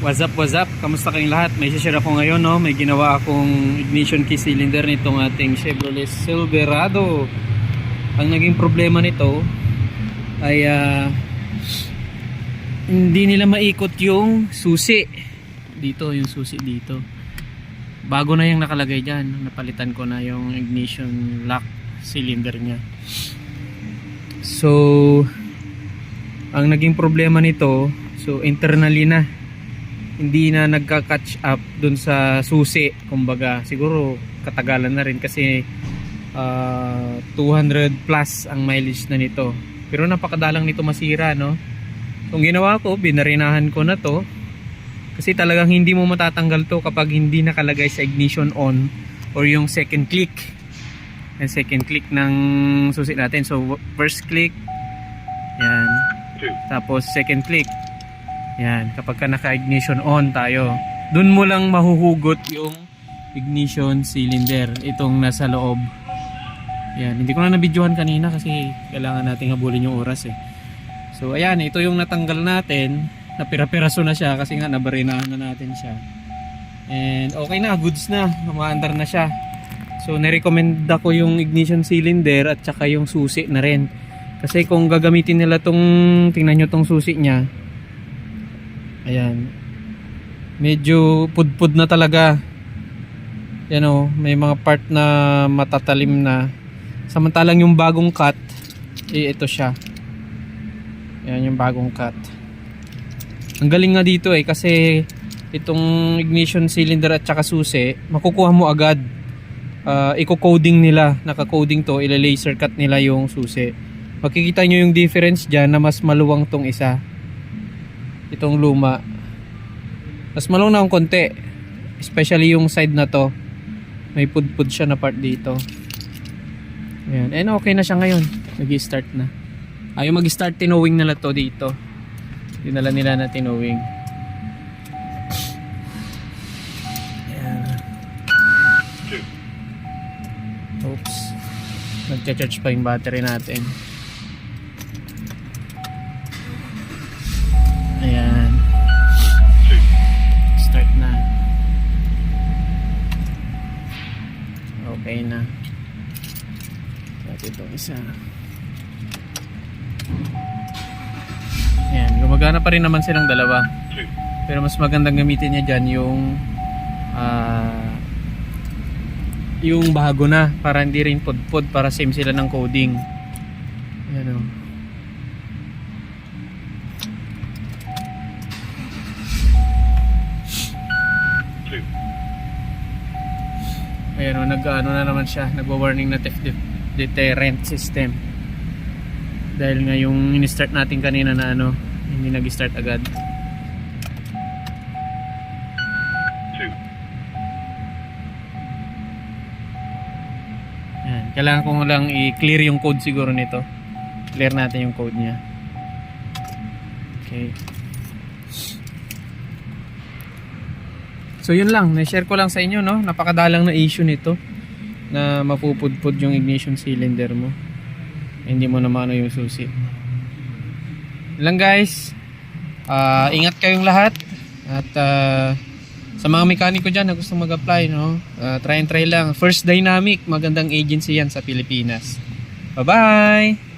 What's up, what's up? Kamusta kayong lahat? May share ako ngayon, no? May ginawa akong ignition key cylinder nitong ating Chevrolet Silverado. Ang naging problema nito ay ah, hindi nila maikot yung susi. Dito, yung susi dito. Bago na yung nakalagay dyan. Napalitan ko na yung ignition lock cylinder niya. So, ang naging problema nito, so internally na hindi na nagka-catch up dun sa susi. Kumbaga siguro katagalan na rin kasi ah, 200 plus ang mileage na nito. Pero napakadalang nito masira no? Kung ginawa ko binarinahan ko na to. Kasi talagang hindi mo matatanggal to kapag hindi nakalagay sa ignition on or yung second click. Yung second click ng susi natin. So first click. Yan. Tapos second click yan, kapag ka naka-ignition on tayo, dun mo lang mahuhugot yung ignition cylinder, itong nasa loob. Yan, hindi ko na nabidyohan kanina kasi kailangan nating habulin yung oras eh. So ayan, ito yung natanggal natin, napira-piraso na siya kasi nga nabarinahan na natin siya. And okay na, goods na, umaandar na siya. So nirecommend ako yung ignition cylinder at saka yung susi na rin. Kasi kung gagamitin nila tong, tingnan nyo tong susi niya, Ayan. Medyo pudpud na talaga. Yan o, may mga part na matatalim na. Samantalang yung bagong cut, eh ito siya. Yan yung bagong cut. Ang galing nga dito eh kasi itong ignition cylinder at saka susi, makukuha mo agad. Uh, Iko-coding nila, naka-coding to, ila-laser cut nila yung susi. Makikita nyo yung difference dyan na mas maluwang tong isa itong luma. Mas malong na ang konti. Especially yung side na to. May pudpud siya na part dito. Ayan. And okay na siya ngayon. Nag start na. Ayaw mag start tinowing nila to dito. Dinala nila na tinowing. Ayan. Oops. Nagcha-charge pa yung battery natin Okay na. At itong isa. Ayan. Gumagana pa rin naman silang dalawa. Pero mas magandang gamitin niya dyan yung ah yung bago na para hindi rin pudpud para same sila ng coding. Ayan o. Ayan o, nag, ano na naman siya, nagwa-warning na theft de- deterrent system. Dahil nga yung in-start natin kanina na ano, hindi nag-start agad. Ayan, kailangan ko lang i-clear yung code siguro nito. Clear natin yung code niya. Okay. So yun lang, na-share ko lang sa inyo no, napakadalang na issue nito na mapupudpud yung ignition cylinder mo. Hindi mo na maano yung susi. Lang guys. Ah, ingat kayong lahat at ah, sa mga mekaniko dyan na gusto mag-apply no, ah, try and try lang. First Dynamic, magandang agency yan sa Pilipinas. Bye-bye!